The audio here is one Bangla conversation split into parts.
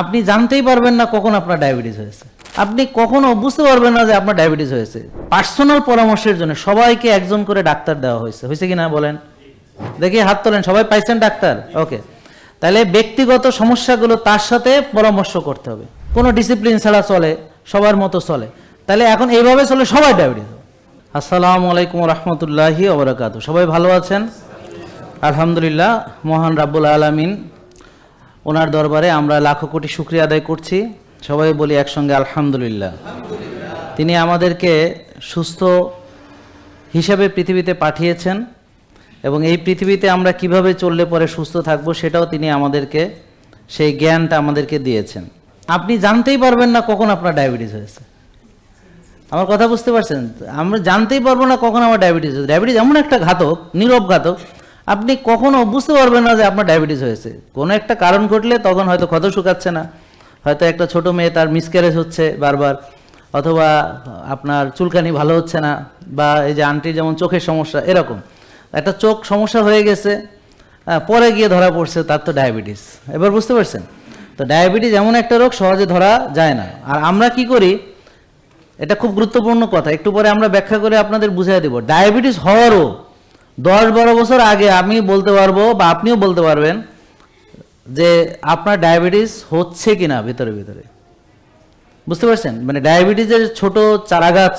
আপনি জানতেই পারবেন না কখন আপনার ডায়াবেটিস হয়েছে। আপনি কখনো বুঝতে পারবেন না যে আপনার ডায়াবেটিস হয়েছে। পার্সোনাল পরামর্শের জন্য সবাইকে একজন করে ডাক্তার দেওয়া হয়েছে। হয়েছে কি না বলেন? দেখি, হাত তোলেন। সবাই পাইছেন ডাক্তার? ওকে। তাহলে ব্যক্তিগত সমস্যাগুলো তার সাথে পরামর্শ করতে হবে। কোনো ডিসিপ্লিন ছাড়া চলে, সবার মতো চলে। তাহলে এখন এইভাবে চলে সবাই ডায়াবেটিস আসসালামু আলাইকুম রহমতুল্লাহি ওবরাকাতু সবাই ভালো আছেন? আলহামদুলিল্লাহ, মহান রাব্বুল আলামিন ওনার দরবারে আমরা লাখো কোটি শুক্রিয়া আদায় করছি। সবাই বলি একসঙ্গে আলহামদুলিল্লাহ। তিনি আমাদেরকে সুস্থ হিসাবে পৃথিবীতে পাঠিয়েছেন এবং এই পৃথিবীতে আমরা কীভাবে চললে পরে সুস্থ থাকব সেটাও তিনি আমাদেরকে, সেই জ্ঞানটা আমাদেরকে দিয়েছেন। আপনি জানতেই পারবেন না কখন আপনার ডায়াবেটিস হয়েছে। আমার কথা বুঝতে পারছেন? আমরা জানতেই পারব না কখন আমার ডায়াবেটিস হয়েছে। ডায়াবেটিস এমন একটা ঘাতক, নীরব ঘাতক আপনি কখনো বুঝতে পারবেন না যে আপনার ডায়াবেটিস হয়েছে। কোনো একটা কারণ ঘটলে তখন হয়তো ক্ষত শুকাচ্ছে না। হয়তো একটা ছোট মেয়ে তার মিসক্যারেজ হচ্ছে বারবার, অথবা আপনার চুলকানি ভালো হচ্ছে না, বা এই যে আন্টির যেমন চোখের সমস্যা, এরকম। একটা চোখ সমস্যা হয়ে গেছে পরে গিয়ে ধরা পড়ছে, তার তো ডায়াবেটিস এবার বুঝতে পারছেন? তো ডায়াবেটিস এমন একটা রোগ সহজে ধরা যায় না। আর আমরা কি করি? এটা খুব গুরুত্বপূর্ণ কথা। একটু পরে আমরা ব্যাখ্যা করে আপনাদের বুঝিয়ে দেব। ডায়াবেটিস হওয়ারও দশ বারো বছর আগে আমি বলতে পারব বা আপনিও বলতে পারবেন যে আপনার ডায়াবেটিস হচ্ছে কি না ভিতরে ভিতরে। বুঝতে পারছেন? মানে ডায়াবেটিসের ছোট চারা গাছ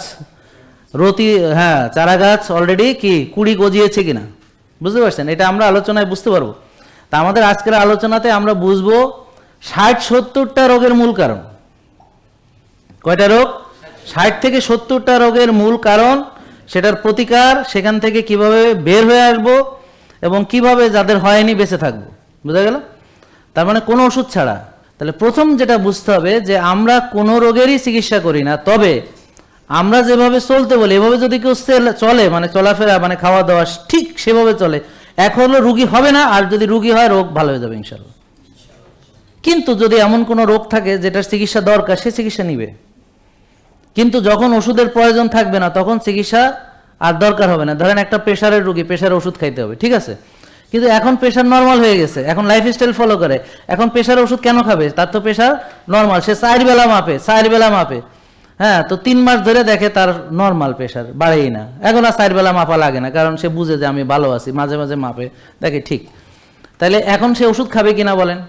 রতি হ্যাঁ চারা গাছ অলরেডি কি কুড়ি গজিয়েছে কিনা? বুঝতে পারছেন? এটা আমরা আলোচনায় বুঝতে পারব। তা আমাদের আজকের আলোচনাতে আমরা বুঝব ষাট সত্তরটা রোগের মূল কারণ। কয়টা রোগ? ষাট থেকে সত্তরটা রোগের মূল কারণ সেটার প্রতিকার সেখান থেকে কীভাবে বের হয়ে আসব এবং কীভাবে যাদের হয়নি বেঁচে থাকব। বুঝা গেল? তার মানে কোনো ওষুধ ছাড়া। তাহলে প্রথম যেটা বুঝতে হবে যে আমরা কোনো রোগেরই চিকিৎসা করি না, তবে আমরা যেভাবে চলতে বলি, এভাবে যদি কেউ চলে মানে চলাফেরা মানে খাওয়া দাওয়া ঠিক সেভাবে চলে হলো রুগী হবে না, আর যদি রুগী হয়, রোগ ভালো হয়ে যাবে ইনশাল্লাহ কিন্তু যদি এমন কোনো রোগ থাকে যেটার চিকিৎসা দরকার, সে চিকিৎসা নিবে। কিন্তু যখন ওষুধের প্রয়োজন থাকবে না, তখন চিকিৎসা আর দরকার হবে না। ধরেন একটা প্রেশারের রুগী প্রেশার ওষুধ খাইতে হবে, ঠিক আছে? কিন্তু এখন প্রেশার নর্মাল হয়ে গেছে, এখন লাইফস্টাইল ফলো করে। এখন প্রেশার ওষুধ কেন খাবে? তার তো প্রেশার নর্মাল সে চার বেলা মাপে চার বেলা মাপে। হ্যাঁ তো তিন মাস ধরে দেখে তার নর্মাল প্রেশার বাড়েই না। এখন আর চার বেলা মাপা লাগে না, কারণ সে বুঝে যে আমি ভালো আছি, মাঝে মাঝে মাপে, দেখে ঠিক। তাহলে এখন সে ওষুধ খাবে কিনা বলেন?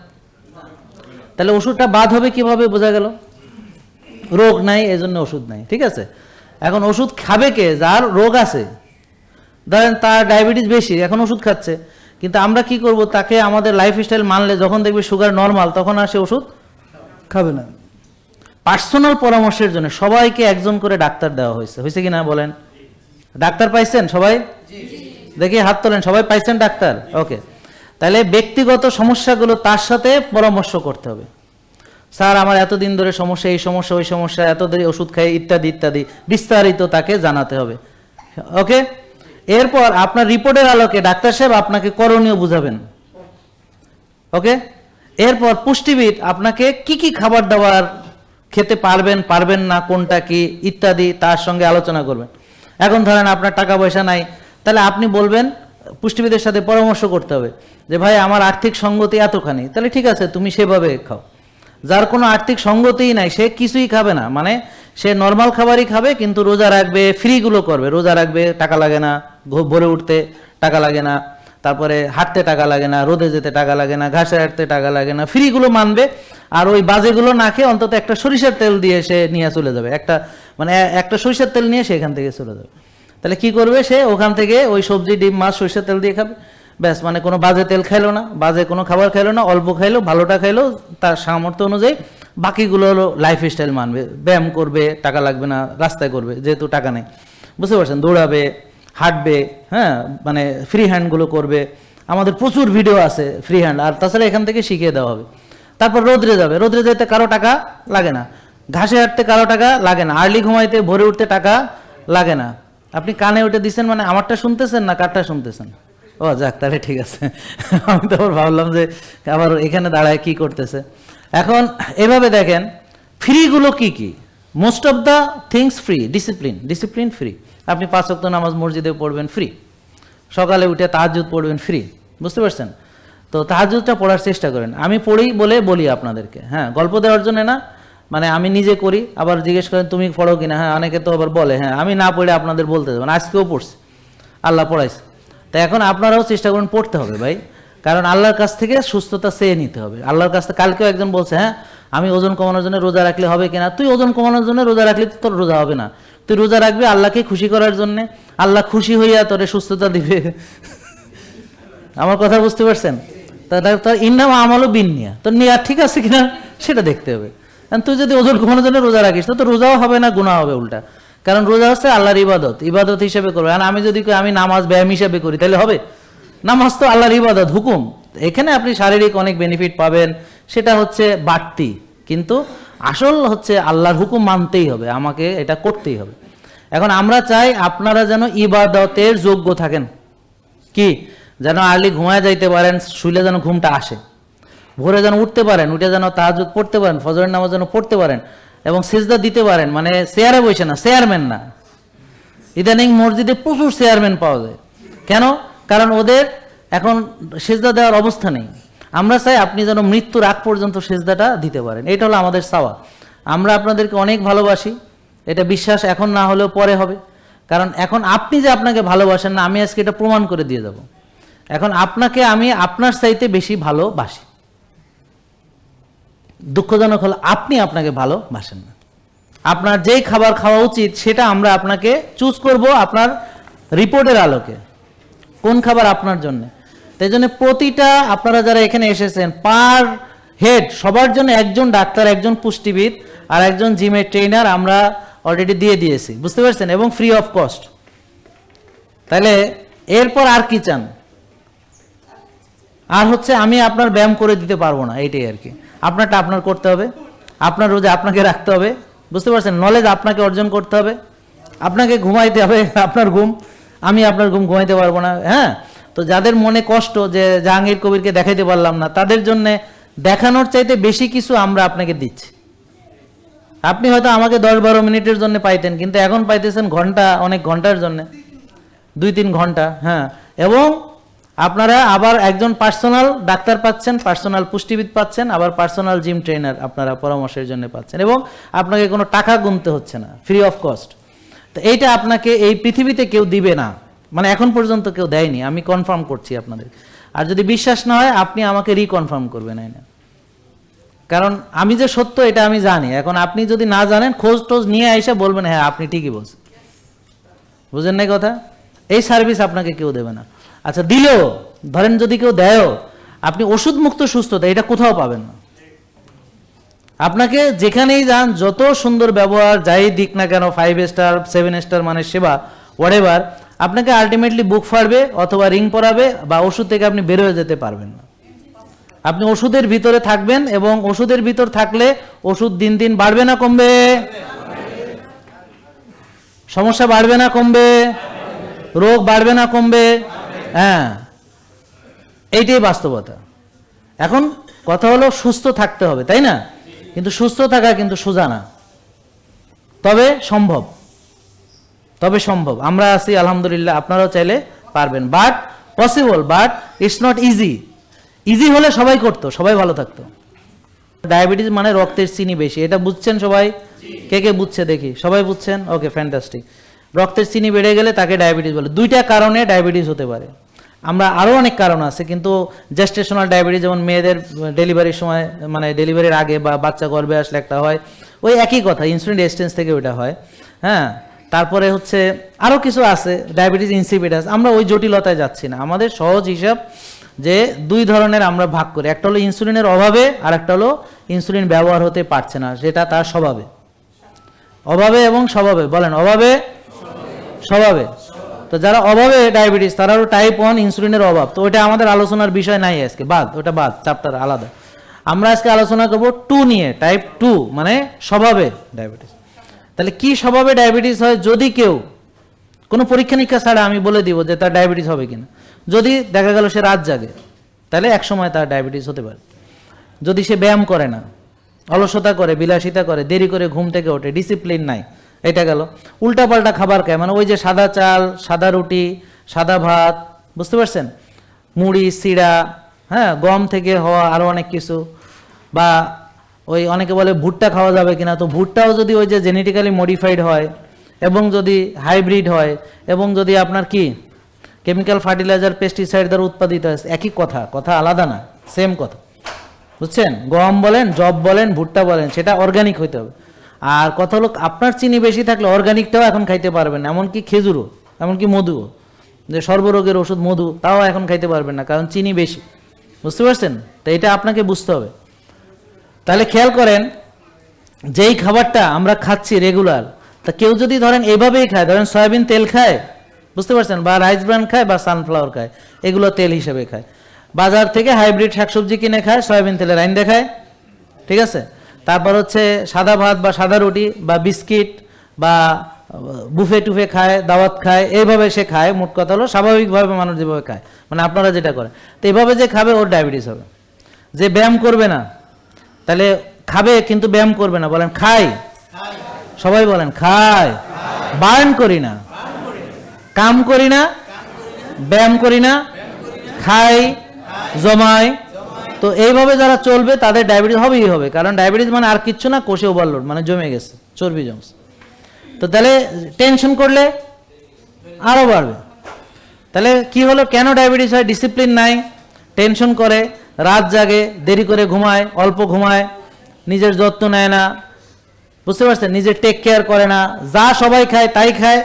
তাহলে ওষুধটা বাদ হবে কীভাবে বোঝা গেল? রোগ নাই, এজন্য ওষুধ নাই, ঠিক আছে? এখন ওষুধ খাবে কে? যার রোগ আছে। ধরেন তার ডায়াবেটিস বেশি, এখন ওষুধ খাচ্ছে। কিন্তু আমরা কি করব? তাকে আমাদের লাইফস্টাইল মানলে যখন দেখবে সুগার নর্মাল তখন আর সে ওষুধ খাবে না। পার্সোনাল পরামর্শের জন্য সবাইকে একজন করে ডাক্তার দেওয়া হয়েছে। হয়েছে কি না বলেন? ডাক্তার পাইছেন সবাই? দেখি হাত তোলেন, সবাই পাইছেন ডাক্তার? ওকে। তাহলে ব্যক্তিগত সমস্যাগুলো তার সাথে পরামর্শ করতে হবে। স্যার, আমার এতদিন ধরে সমস্যা, এই সমস্যা, ওই সমস্যা এত ধরে ওষুধ খাই, ইত্যাদি ইত্যাদি। বিস্তারিত তাকে জানাতে হবে। ওকে? এরপর আপনার রিপোর্টের আলোকে ডাক্তার সাহেব আপনাকে করণীয় বুঝাবেন। ওকে? এরপর পুষ্টিবিদ আপনাকে কি কি খাবার দাবার খেতে পারবেন পারবেন না, কোনটা কি, ইত্যাদি, তার সঙ্গে আলোচনা করবেন। এখন ধরেন আপনার টাকা পয়সা নাই, তাহলে আপনি বলবেন, পুষ্টিবিদের সাথে পরামর্শ করতে হবে, যে ভাই, আমার আর্থিক সঙ্গতি এতখানি, তাহলে ঠিক আছে, তুমি সেভাবে খাও। যার কোনো আর্থিক সঙ্গতিই নাই, সে কিছুই খাবে না। মানে সে নর্মাল খাবারই খাবে, কিন্তু রোজা রাখবে ফ্রিগুলো করবে। রোজা রাখবে, টাকা লাগে না ভোরে উঠতে টাকা লাগে না, তারপরে হাঁটতে টাকা লাগে না, রোদে যেতে টাকা লাগে না, ঘাসে হাঁটতে টাকা লাগে না ফ্রিগুলো মানবে, আর ওই বাজেগুলো না খেয়ে অন্তত একটা সরিষার তেল দিয়ে সে নিয়ে চলে যাবে। একটা মানে একটা সরিষার তেল নিয়ে সে এখান থেকে চলে যাবে। তাহলে কি করবে সে? ওখান থেকে ওই সবজি, ডিম, মাছ, সরিষার তেল দিয়ে খাবে। ব্যাস মানে কোনো বাজে তেল খাইলো না, বাজে কোনো খাবার খাইলো না, অল্প খাইলো, ভালোটা খাইলো, তার সামর্থ্য অনুযায়ী বাকিগুলো হলো লাইফ স্টাইল মানবে। ব্যায়াম করবে, টাকা লাগবে না, রাস্তায় করবে, যেহেতু টাকা নেই। বুঝতে পারছেন? দৌড়াবে, হাঁটবে হ্যাঁ মানে ফ্রি হ্যান্ডগুলো করবে। আমাদের প্রচুর ভিডিও আছে ফ্রি হ্যান্ড আর তাছাড়া এখান থেকে শিখিয়ে দেওয়া হবে। তারপর রোদ্রে যাবে। রোদ্রে যেতে কারও টাকা লাগে না। ঘাসে হাঁটতে কারও টাকা লাগে না। আর্লি ঘুমাইতে, ভোরে উঠতে টাকা লাগে না। আপনি কানে উঠে দিচ্ছেন মানে আমারটা শুনতেছেন না কারটা শুনতেছেন? ও, যাক, তাহলে ঠিক আছে। আমি তো ভাবলাম যে, আবার এখানে দাঁড়ায় কি করতেছে। এখন, এভাবে দেখেন, ফ্রিগুলো কি কি? Most of the things free discipline discipline free আপনি পাঁচ ওয়াক্ত নামাজ মসজিদে পড়বেন ফ্রি সকালে উঠে তাহাজ্জুদ পড়বেন ফ্রি বুঝতে পারছেন? তো তাহাজুদটা পড়ার চেষ্টা করেন। আমি পড়ি বলে বলি আপনাদেরকে। হ্যাঁ গল্প দেওয়ার জন্য না মানে আমি নিজে করি, আবার জিজ্ঞেস করেন, তুমি পড়ো কিনা? হ্যাঁ অনেকে তো আবার বলে হ্যাঁ আমি না পড়ে আপনাদের বলতে দেবেন আজকেও পড়ছি। আল্লাহ পড়াইছে। তো এখন আপনারাও চেষ্টা করুন পড়তে হবে ভাই। কারণ আল্লাহর কাছ থেকে সুস্থতা চেয়ে নিতে হবে। আল্লাহর কাছ থেকে কালকেও একজন বলছে হ্যাঁ আমি ওজন কমানোর জন্য রোজা রাখলে হবে কিনা? তুই ওজন কমানোর জন্য রোজা রাখলে তো তোর রোজা হবে না। তুই রোজা রাখবি আল্লাহকে খুশি করার জন্য। আল্লাহ খুশি হইয়া তোরে সুস্থতা দিবে। আমার কথা বুঝতে পারছেন? তার ইন্নাম আমলও বিন নিয়া। তোর নিয়া ঠিক আছে কিনা? সেটা দেখতে হবে। তুই যদি ওজন কমানোর জন্য রোজা রাখিস, তো রোজাও হবে না গুণা হবে উল্টা। কারণ রোজা হচ্ছে আল্লাহর ইবাদত ইবাদত হিসেবে করবে। আর আমি যদি আমি নামাজ ব্যায়াম হিসেবে করি, তাহলে হবে। নামাজ তো আল্লাহর ইবাদত, হুকুম। এখানে আপনি শারীরিক অনেক বেনিফিট পাবেন, সেটা হচ্ছে বাড়তি। কিন্তু আসল হচ্ছে আল্লাহর হুকুম মানতেই হবে, আমাকে এটা করতেই হবে। এখন আমরা চাই আপনারা যেন ইবাদতের যোগ্য থাকেন। কি? যেন আর্লি ঘুমায় যাইতে পারেন, শুইলে যেন ঘুমটা আসে। ভোরে যেন উঠতে পারেন, উঠে যেন তাহাজুদ পড়তে পারেন, ফজরের নামাজ যেন পড়তে পারেন। এবং সেজদা দিতে পারেন মানে চেয়ারে বসে না, চেয়ারম্যান না। ইদানিং মসজিদে প্রচুর চেয়ারম্যান পাওয়া যায়। কেন? কারণ ওদের এখন সেজদা দেওয়ার অবস্থা নেই। আমরা চাই আপনি যেন মৃত্যুর আগ পর্যন্ত সেজদাটা দিতে পারেন। এটা হলো আমাদের চাওয়া। আমরা আপনাদেরকে অনেক ভালোবাসি। এটা বিশ্বাস এখন না হলেও পরে হবে। কারণ এখন আপনি যে আপনাকে ভালোবাসেন না, আমি আজকে এটা প্রমাণ করে দিয়ে যাব। এখন আপনাকে আমি আপনার চাইতে বেশি ভালোবাসি। দুঃখজনক হলো আপনি আপনাকে ভালোবাসেন না। আপনার যেই খাবার খাওয়া উচিত সেটা আমরা আপনাকে চুজ করব আপনার রিপোর্টের আলোকে, কোন খাবার আপনার জন্য। তাই জন্য প্রতিটা আপনারা যারা এখানে এসেছেন পার হেড সবার জন্য একজন ডাক্তার, একজন পুষ্টিবিদ আর একজন জিমের ট্রেনার আমরা অলরেডি দিয়ে দিয়েছি। বুঝতে পারছেন? এবং ফ্রি অফ কস্ট তাহলে এরপর আর কি চান? আর হচ্ছে আমি আপনার ব্যায়াম করে দিতে পারব না, এইটাই আর কি। আপনারটা আপনার করতে হবে। আপনার রোজে আপনাকে রাখতে হবে। বুঝতে পারছেন? নলেজ আপনাকে অর্জন করতে হবে। আপনাকে ঘুমাইতে হবে, আপনার ঘুম। আমি আপনার ঘুম ঘুমাইতে পারব না। হ্যাঁ? তো যাদের মনে কষ্ট যে জাহাঙ্গীর কবিরকে দেখাইতে পারলাম না, তাদের জন্য দেখানোর চাইতে বেশি কিছু আমরা আপনাকে দিচ্ছি। আপনি হয়তো আমাকে দশ বারো মিনিটের জন্য পাইতেন, কিন্তু এখন পাইতেছেন ঘণ্টা, অনেক ঘণ্টার জন্য। দুই তিন ঘণ্টা হ্যাঁ? এবং আপনারা আবার একজন পার্সোনাল ডাক্তার পাচ্ছেন পার্সোনাল পুষ্টিবিদ পাচ্ছেন, আবার পার্সোনাল জিম ট্রেনার আপনারা পরামর্শের জন্য পাচ্ছেন এবং আপনাকে কোনো টাকা গুনতে হচ্ছে না ফ্রি অফ কস্ট তো এইটা আপনাকে এই পৃথিবীতে কেউ দিবে না মানে এখন পর্যন্ত কেউ দেয়নি, আমি কনফার্ম করছি আপনাদের। আর যদি বিশ্বাস না হয়, আপনি আমাকে রিকনফার্ম করবেন না কারণ আমি যে সত্য, এটা আমি জানি। এখন আপনি যদি না জানেন, খোঁজ টোজ নিয়ে এসে বলবেন হ্যাঁ আপনি ঠিকই বলছেন। বুঝেন নাই কথা? এই সার্ভিস আপনাকে কেউ দেবে না। আচ্ছা দিলেও, ধরেন যদি কেউ দেয়ও, আপনি ওষুধ মুক্ত সুস্থতা, এটা কোথাও পাবেন না। আপনাকে যেখানেই যান, যত সুন্দর ব্যবহার, যাই দিক না কেন ফাইভ স্টার সেভেন স্টার মানে সেবা হোয়াট আপনাকে আলটিমেটলি বুক ফাড়বে অথবা রিং পরাবে বা ওষুধ থেকে আপনি বের হয়ে যেতে পারবেন না। আপনি ওষুধের ভিতরে থাকবেন এবং ওষুধের ভিতর থাকলে ওষুধ দিন দিন বাড়বে না, কমবে? সমস্যা বাড়বে না, কমবে? রোগ বাড়বে না, কমবে? হ্যাঁ। এইটাই বাস্তবতা। এখন কথা হলো সুস্থ থাকতে হবে, তাই না? কিন্তু সুস্থ থাকা কিন্তু সোজা না। তবে সম্ভব। তবে সম্ভব। আমরা আছি, আলহামদুলিল্লাহ, আপনারাও চাইলে পারবেন। But possible but it's not easy easy হলে সবাই করতো, সবাই ভালো থাকতো। ডায়াবেটিস মানে রক্তের চিনি বেশি। এটা বুঝছেন সবাই? কে কে বুঝছে দেখি? সবাই বুঝছেন? ওকে ফ্যান্টাস্টিক রক্তের চিনি বেড়ে গেলে তাকে ডায়াবেটিস বলে। দুইটা কারণে ডায়াবেটিস হতে পারে। আমরা আরও অনেক কারণ আছে, কিন্তু জেস্টেশনাল ডায়াবেটিস যেমন মেয়েদের ডেলিভারির সময় মানে ডেলিভারির আগে বা বাচ্চা গর্ভে আসলে একটা হয়, ওই একই কথা ইনসুলিন রেজিস্ট্যান্স থেকে ওইটা হয় হ্যাঁ? তারপরে হচ্ছে আরও কিছু আছে ডায়াবেটিস ইনসিপিটাস আমরা ওই জটিলতায় যাচ্ছি না। আমাদের সহজ হিসাব যে দুই ধরনের আমরা ভাগ করি, একটা হলো ইনসুলিনের অভাবে আর একটা হলো ইনসুলিন ব্যবহার হতে পারছে না সেটা তার স্বভাবে। অভাবে এবং স্বভাবে, বলেন, অভাবে, স্বভাবে। তো যারা অভাবে ডায়াবেটিস তারাও টাইপ ওয়ান ইনসুলিনের অভাব। তো ওটা আমাদের আলোচনার বিষয় নাই আজকে, বাদ ওটা বাদ চ্যাপ্টার আলাদা। আমরা আজকে আলোচনা করব টু নিয়ে টাইপ টু মানে স্বভাবে ডায়াবেটিস। তাহলে কি স্বভাবে ডায়াবেটিস হয়? যদি কেউ, কোনো পরীক্ষা নিরীক্ষা ছাড়া আমি বলে দিব যে তার ডায়াবেটিস হবে কিনা। যদি দেখা গেল সে রাত জাগে, তাহলে এক সময় তার ডায়াবেটিস হতে পারে। যদি সে ব্যায়াম করে না, অলসতা করে, বিলাসিতা করে, দেরি করে ঘুম থেকে ওঠে ডিসিপ্লিন নাই এটা গেল। উল্টাপাল্টা খাবার খায় মানে ওই যে সাদা চাল, সাদা রুটি, সাদা ভাত, বুঝতে পারছেন? মুড়ি সিড়া হ্যাঁ গম থেকে হওয়া আরও অনেক কিছু। বা ওই অনেকে বলে ভুট্টা খাওয়া যাবে কিনা। তো ভুট্টাও যদি ওই যে জেনেটিক্যালি মডিফাইড হয়, এবং যদি হাইব্রিড হয়, এবং যদি আপনার কি? কেমিক্যাল ফার্টিলাইজার পেস্টিসাইড দ্বারা উৎপাদিত হয়, একই কথা কথা আলাদা না সেম কথা। বুঝছেন? গম বলেন জব বলেন, ভুট্টা বলেন, সেটা অর্গানিক হইতে হবে। আর কথা হলো আপনার চিনি বেশি থাকলে অর্গানিকটাও এখন খাইতে পারবেন, এমনকি খেজুরও, এমনকি মধুও। যে সর্বরোগের ওষুধ মধু, তাও এখন খাইতে পারবেন না, কারণ চিনি বেশি। বুঝতে পারছেন? তো এটা আপনাকে বুঝতে হবে। তাহলে খেয়াল করেন, যেই খাবারটা আমরা খাচ্ছি রেগুলার তা কেউ যদি ধরেন এভাবেই খায়, ধরেন সয়াবিন তেল খায়, বুঝতে পারছেন? বা রাইস ব্রান খায়, বা সানফ্লাওয়ার খায়, এগুলো তেল হিসেবে খায়। বাজার থেকে হাইব্রিড শাকসবজি কিনে খায়, সয়াবিন তেলের আইন দেখায় ঠিক আছে? তারপর হচ্ছে সাদা ভাত বা সাদা রুটি বা বিস্কিট বা বুফে টুফে খায়, দাওয়াত খায়, এইভাবে সে খায়। মোট কথা হলো স্বাভাবিকভাবে মানুষ যেভাবে খায় মানে আপনারা যেটা করেন। তো এইভাবে যে খাবে, ওর ডায়াবেটিস হবে। যে ব্যায়াম করবে না, তাহলে খাবে কিন্তু ব্যায়াম করবে না। বলেন খাই সবাই বলেন, খায়। বার্ন করি না। কাম করি না। ব্যায়াম করি না। খাই, জমাই। তো এইভাবে যারা চলবে, তাদের ডায়াবেটিস হবেই হবে। কারণ ডায়াবেটিস মানে আর কিচ্ছু না, কোষে ওভারলোড মানে জমে গেছে, চর্বি জমছে। তো তাহলে টেনশন করলে আরও বাড়বে। তাহলে কি হলো, কেন ডায়াবেটিস হয়? ডিসিপ্লিন নাই টেনশন করে, রাত জাগে, দেরি করে ঘুমায়, অল্প ঘুমায়, নিজের যত্ন নেয় না, বুঝতে পারছেন? নিজের টেক কেয়ার করে না, যা সবাই খায়, তাই খায়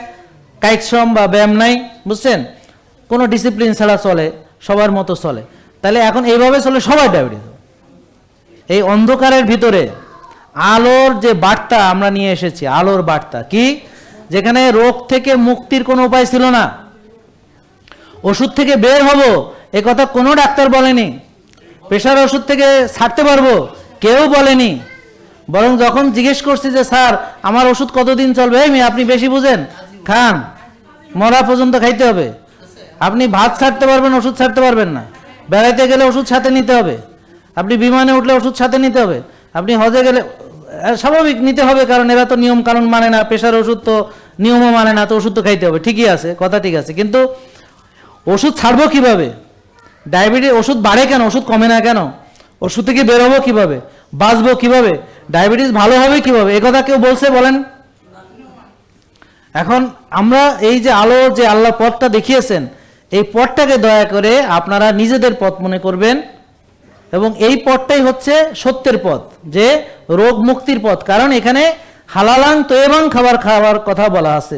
কায়িক শ্রম বা ব্যায়াম নাই, বুঝছেন? কোনো ডিসিপ্লিন ছাড়া চলে, সবার মতো চলে। তাহলে এখন এইভাবে চলে সবাই ডায়াবেটিস এই অন্ধকারের ভিতরে আলোর যে বার্তা আমরা নিয়ে এসেছি, আলোর বার্তা কি? যেখানে রোগ থেকে মুক্তির কোনো উপায় ছিল না। ওষুধ থেকে বের হব, এ কথা কোনো ডাক্তার বলেনি। প্রেশার ওষুধ থেকে ছাড়তে পারব, কেউ বলেনি। বরং যখন জিজ্ঞেস করছি যে, স্যার, আমার ওষুধ কতদিন চলবে? এই আপনি বেশি বুঝেন। খান, মরা পর্যন্ত খাইতে হবে। আপনি ভাত ছাড়তে পারবেন, ওষুধ ছাড়তে পারবেন না। বেড়াইতে গেলে ওষুধ সাথে নিতে হবে। আপনি বিমানে উঠলে ওষুধ সাথে নিতে হবে। আপনি হজে গেলে স্বাভাবিক নিতে হবে কারণ এরা তো নিয়ম কানুন মানে না প্রেশার ওষুধ তো, নিয়মও মানে না, তো ওষুধ তো খাইতে হবে। ঠিকই আছে, কথা ঠিক আছে। কিন্তু ওষুধ ছাড়বো কীভাবে? ডায়াবেটিস, ওষুধ বাড়ে কেন? ওষুধ কমে না কেন? ওষুধ থেকে বেরোবো কীভাবে? বাঁচবো কীভাবে? ডায়াবেটিস ভালো হবে কীভাবে? এ কথা কেউ বলছে, বলেন। এখন আমরা এই যে আলো, যে আল্লাহ পথটা দেখিয়েছেন এই পথটাকে দয়া করে আপনারা নিজেদের পথ মনে করবেন এবং এই পথটাই হচ্ছে সত্যের পথ, যে রোগ মুক্তির পথ। কারণ এখানে হালালাং তৈবাং খাবার খাওয়ার কথা বলা আছে।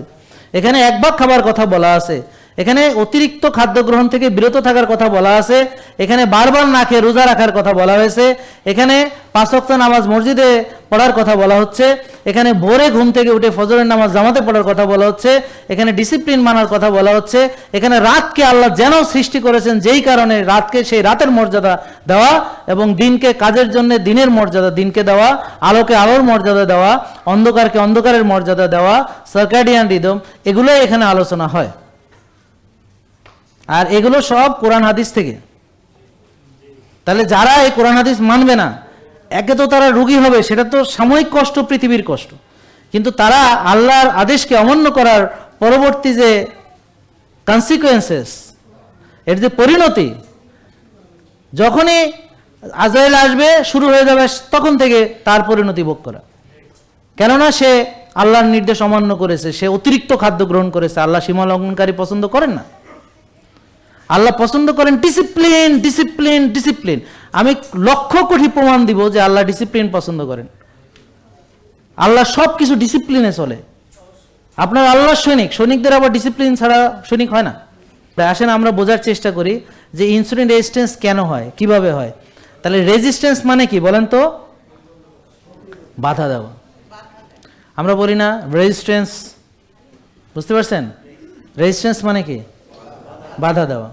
এখানে এক ভাগ খাবার কথা বলা আছে। এখানে অতিরিক্ত খাদ্য গ্রহণ থেকে বিরত থাকার কথা বলা আছে। এখানে বারবার না খেয়ে রোজা রাখার কথা বলা হয়েছে। এখানে পাঁচ ওয়াক্ত নামাজ মসজিদে পড়ার কথা বলা হচ্ছে। এখানে ভোরে ঘুম থেকে উঠে ফজরের নামাজ জামাতে পড়ার কথা বলা হচ্ছে। এখানে ডিসিপ্লিন মানার কথা বলা হচ্ছে। এখানে রাতকে আল্লাহ যেন সৃষ্টি করেছেন, যেই কারণে রাতকে, সেই রাতের মর্যাদা দেওয়া এবং দিনকে কাজের জন্য দিনের মর্যাদা, দিনকে দেওয়া, আলোকে আলোর মর্যাদা দেওয়া, অন্ধকারকে অন্ধকারের মর্যাদা দেওয়া সার্কাডিয়ান রিদম এগুলোই এখানে আলোচনা হয়। আর এগুলো সব কোরআন হাদিস থেকে। তাহলে যারা এই কোরআন হাদিস মানবে না, একে তো তারা রুগী হবে, সেটা তো সাময়িক কষ্ট, পৃথিবীর কষ্ট। কিন্তু তারা আল্লাহর আদেশকে অমান্য করার পরবর্তী যে কনসিকুয়েন্সেস এর যে পরিণতি, যখনই আজরাইল আসবে, শুরু হয়ে যাবে, তখন থেকে তার পরিণতি ভোগ করা। কেননা সে আল্লাহর নির্দেশ অমান্য করেছে, সে অতিরিক্ত খাদ্য গ্রহণ করেছে, আল্লাহ সীমা লঙ্ঘনকারী পছন্দ করেন না। আল্লাহ পছন্দ করেন ডিসিপ্লিন ডিসিপ্লিন ডিসিপ্লিন আমি লক্ষ কোটি প্রমাণ দিব যে আল্লাহ ডিসিপ্লিন পছন্দ করেন। আল্লাহ সব কিছু ডিসিপ্লিনে চলে। আপনার আল্লাহ সৈনিক, সৈনিকদের আবার ডিসিপ্লিন ছাড়া সৈনিক হয় না। তাই আসেন আমরা বোঝার চেষ্টা করি যে ইনসুলিন রেজিস্ট্যান্স কেন হয়, কীভাবে হয়। তাহলে রেজিস্ট্যান্স মানে কি বলেন তো? বাধা দেওয়া। আমরা বলি না রেজিস্ট্যান্স বুঝতে পারছেন? রেজিস্ট্যান্স মানে কি? বাধা দেওয়া।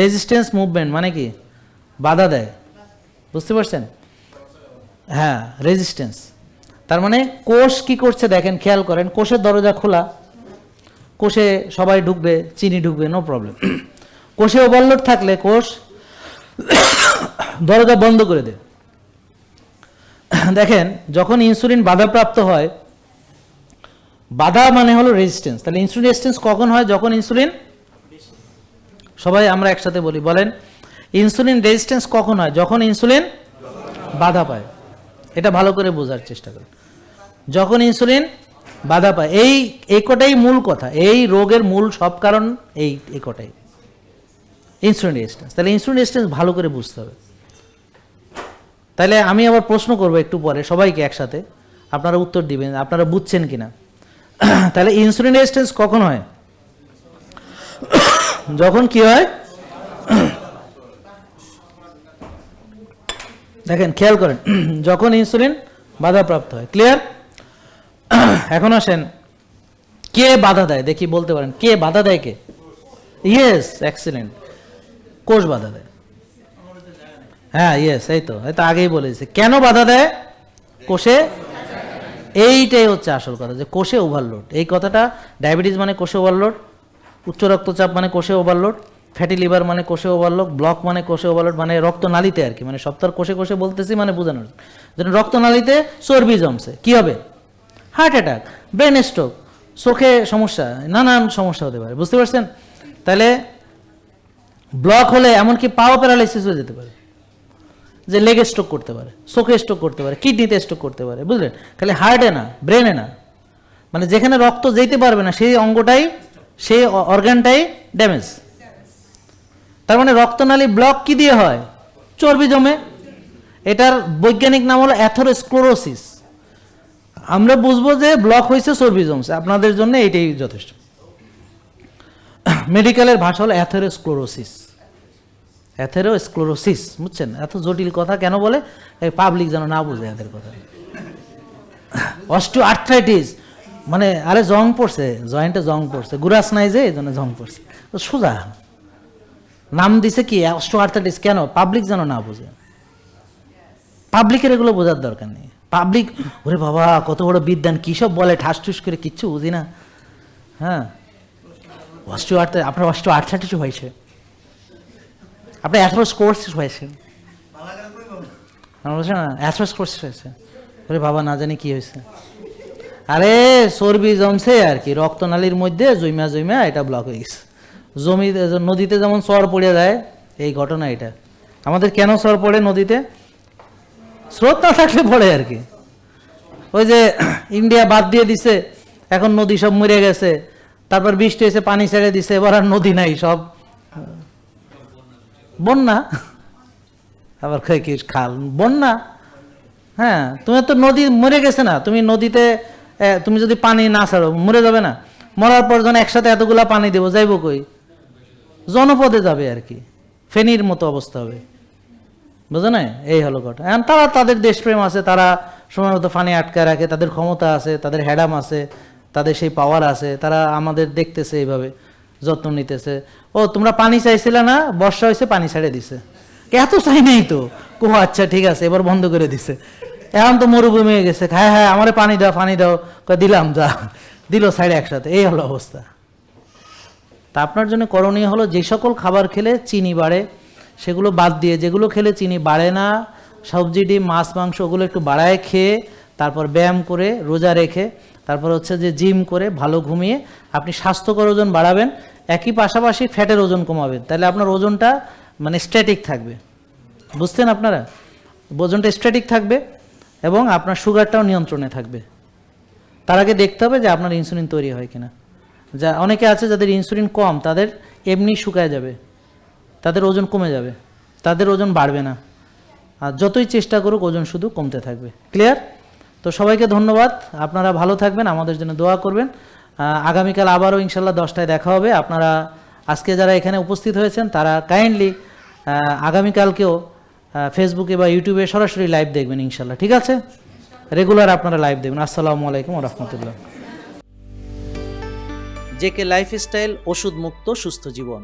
রেজিস্ট্যান্স মুভমেন্ট মানে কি? বাধা দেয়। বুঝতে পারছেন? হ্যাঁ রেজিস্ট্যান্স তার মানে কোষ কি করছে দেখেন, খেয়াল করেন, কোষের দরজা খোলা, কোষে সবাই ঢুকবে, চিনি ঢুকবে নো প্রবলেম কোষে ওভারলোড থাকলে কোষ দরজা বন্ধ করে দেয়। দেখেন, যখন ইনসুলিন বাধাপ্রাপ্ত হয়, বাধা মানে হলো রেজিস্ট্যান্স তাহলে ইনসুলিন রেজিস্ট্যান্স কখন হয়? যখন ইনসুলিন সবাই আমরা একসাথে বলি, বলেন ইনসুলিন রেজিস্ট্যান্স কখন হয়? যখন ইনসুলিন বাধা পায়। এটা ভালো করে বোঝার চেষ্টা করুন। যখন ইনসুলিন বাধা পায়, এই এই কটাই মূল কথা, এই রোগের মূল সব কারণ এই এই কটাই ইনসুলিন রেজিস্ট্যান্স তাহলে ইনসুলিন রেজিস্ট্যান্স ভালো করে বুঝতে হবে। তাহলে আমি আবার প্রশ্ন করব একটু পরে, সবাইকে একসাথে। আপনারা উত্তর দিবেন, আপনারা বুঝছেন কিনা। তাহলে ইনসুলিন রেজিস্ট্যান্স কখন হয়? যখন কি হয়? দেখেন, খেয়াল করেন, যখন ইনসুলিন বাধাপ্রাপ্ত হয় ক্লিয়ার এখন আসেন, কে বাধা দেয়? দেখি, বলতে পারেন, কে বাধা দেয় কে? ইয়েস এক্সিলেন্ট কোষ বাধা দেয়। হ্যাঁ ইয়েস এই তো এই তো আগেই বলেছি কেন বাধা দেয়? কোষে, এইটাই হচ্ছে আসল কথা, যে কোষে ওভারলোড এই কথাটা ডায়াবেটিস মানে কোষে ওভারলোড উচ্চ রক্তচাপ মানে কোষে ওভারলোড ফ্যাটি লিভার মানে কোষে ওভারলোড ব্লক মানে কোষে ওভারলোড মানে রক্তনালীতে আর কি মানে সপ্তাহ কোষে কোষে বলতেছি মানে বোঝানোর যেন রক্তনালীতে চর্বি জমছে, কি হবে? হার্ট অ্যাটাক ব্রেন স্ট্রোক চোখে সমস্যা, নানান সমস্যা হতে পারে, বুঝতে পারছেন? তাহলে ব্লক হলে এমনকি পাওয়া প্যারালাইসিস হয়ে যেতে পারে, যে লেগে স্ট্রোক করতে পারে, চোখে স্ট্রোক করতে পারে কিডনিতে স্ট্রোক করতে পারে, বুঝলেন? খালি হার্টে না ব্রেনে না মানে যেখানে রক্ত যেতে পারবে না, সেই অঙ্গটাই সেই অর্গানটাই ড্যামেজ তার মানে রক্তনালী ব্লক কি দিয়ে হয়? চর্বি জমে। এটার বৈজ্ঞানিক নাম হলো অ্যাথোরোস্ক্লোরোসিস আমরা বুঝব যে ব্লক হয়েছে চর্বি জমছে। আপনাদের জন্য এইটাই যথেষ্ট। মেডিকেলের ভাষা হলো অ্যাথেরোস্ক্লোরোসিস অ্যাথেরোস্ক্লোরোসিস বুঝছেন? এত জটিল কথা কেন বলে? পাবলিক যেন না বুঝে এদের কথা। অস্টিও আর্থ্রাইটিস মানে আরে জং পড়ছে জয়েন্টে জং পড়ছে গুরাস নাই যে এই জন্য জং পড়ছে। তো সোজা। নাম দিছে কি অস্টিও আর্থ্রাইটিস কেন? পাবলিক যেন না বুঝে। পাবলিকের এগুলো বোঝার দরকার নেই। পাবলিক ওরে বাবা কত বড় বিদ্যান কী সব বলে ঠাস ঠুস করে কিচ্ছু বুঝি না। হ্যাঁ? অস্টিও আর্থ আপনার অস্টিও আর্থ্রাইটিস হয়েছে। আপনার অ্যাথ্রোস কোর্স হয়েছে আমার বলছে না অ্যাথ্রোস কোর্স হয়েছে। ওরে বাবা না জানি কি হয়েছে। আরে, চর্বি জমছে আর কি, রক্তনালীর মধ্যে জৈমা জৈমা এটা ব্লক হয়ে গেছে। জমি নদীতে যেমন চর পড়ে যায়, এই ঘটনা এটা। আমাদের কেন চর পড়ে নদীতে? স্রোত না থাকলে পড়ে আর কি। ওই যে ইন্ডিয়া বাদ দিয়ে দিছে, এখন নদী সব মরে গেছে, তারপর বৃষ্টি হয়েছে, পানি ছেড়ে দিছে, এবার আর নদী নাই সব। বন্যা? আবার কি খাল? বন্যা? হ্যাঁ তুমি তো নদী মরে গেছে না, তুমি নদীতে তুমি যদি পানি না ছাড়ো, মরে যাবে না। মরার পর যখন একসাথে এতগুলা পানি দেবো, যাইব কই? জনপদে যাবে আর কি। ফেনীর মতো অবস্থা হবে। বুঝো না এই হলো কথা। এখন তারা তাদের দেশপ্রেম আছে, তারা সময় মতো পানি আটকায় রাখে, তাদের ক্ষমতা আছে, তাদের হ্যাডাম আছে, তাদের সেই পাওয়ার আছে, তারা আমাদের দেখতেছে এইভাবে, যত্ন নিতেছে। ও, তোমরা পানি চাইছিলে না, বর্ষা হয়েছে, পানি ছেড়ে দিছে। এত চাই নাই তো। কো আচ্ছা ঠিক আছে, এবার বন্ধ করে দিছে। এখন তো মরুভূমি হয়ে গেছে। হ্যাঁ হ্যাঁ আমারে পানি দাও পানি দাও। দিলাম, যা। দিল সাইডে একসাথে। এই হলো অবস্থা। তা আপনার জন্য করণীয় হলো যে সকল খাবার খেলে চিনি বাড়ে, সেগুলো বাদ দিয়ে যেগুলো খেলে চিনি বাড়ে না, সবজি, ডিম, মাছ, মাংস, ওগুলো একটু বাড়ায় খেয়ে তারপর ব্যায়াম করে রোজা রেখে তারপর হচ্ছে যে জিম করে ভালো ঘুমিয়ে আপনি স্বাস্থ্যকর ওজন বাড়াবেন। একই পাশাপাশি ফ্যাটের ওজন কমাবেন। তাহলে আপনার ওজনটা মানে স্ট্যাটিক থাকবে। বুঝছেন আপনারা? ওজনটা স্ট্যাটিক থাকবে। এবং আপনার সুগারটাও নিয়ন্ত্রণে থাকবে। তার আগে দেখতে হবে যে আপনার ইনসুলিন তৈরি হয় কিনা। যা অনেকে আছে যাদের ইনসুলিন কম, তাদের এমনি শুকায় যাবে, তাদের ওজন কমে যাবে, তাদের ওজন বাড়বে না। আর যতই চেষ্টা করুক, ওজন শুধু কমতে থাকবে। ক্লিয়ার তো সবাইকে ধন্যবাদ। আপনারা ভালো থাকবেন, আমাদের জন্য দোয়া করবেন। আগামীকাল আবারও ইনশাল্লাহ দশটায় দেখা হবে। আপনারা আজকে যারা এখানে উপস্থিত হয়েছেন, তারা কাইন্ডলি আগামীকালকেও ফেসবুকে বা ইউটিউবে সরাসরি লাইভ দেখবেন ইনশাল্লাহ ঠিক আছে? রেগুলার আপনারা লাইভ দেখবেন। আসসালামু আলাইকুম রহমতুল্লাহ। জেকে লাইফস্টাইল ওষুধ মুক্ত সুস্থ জীবন।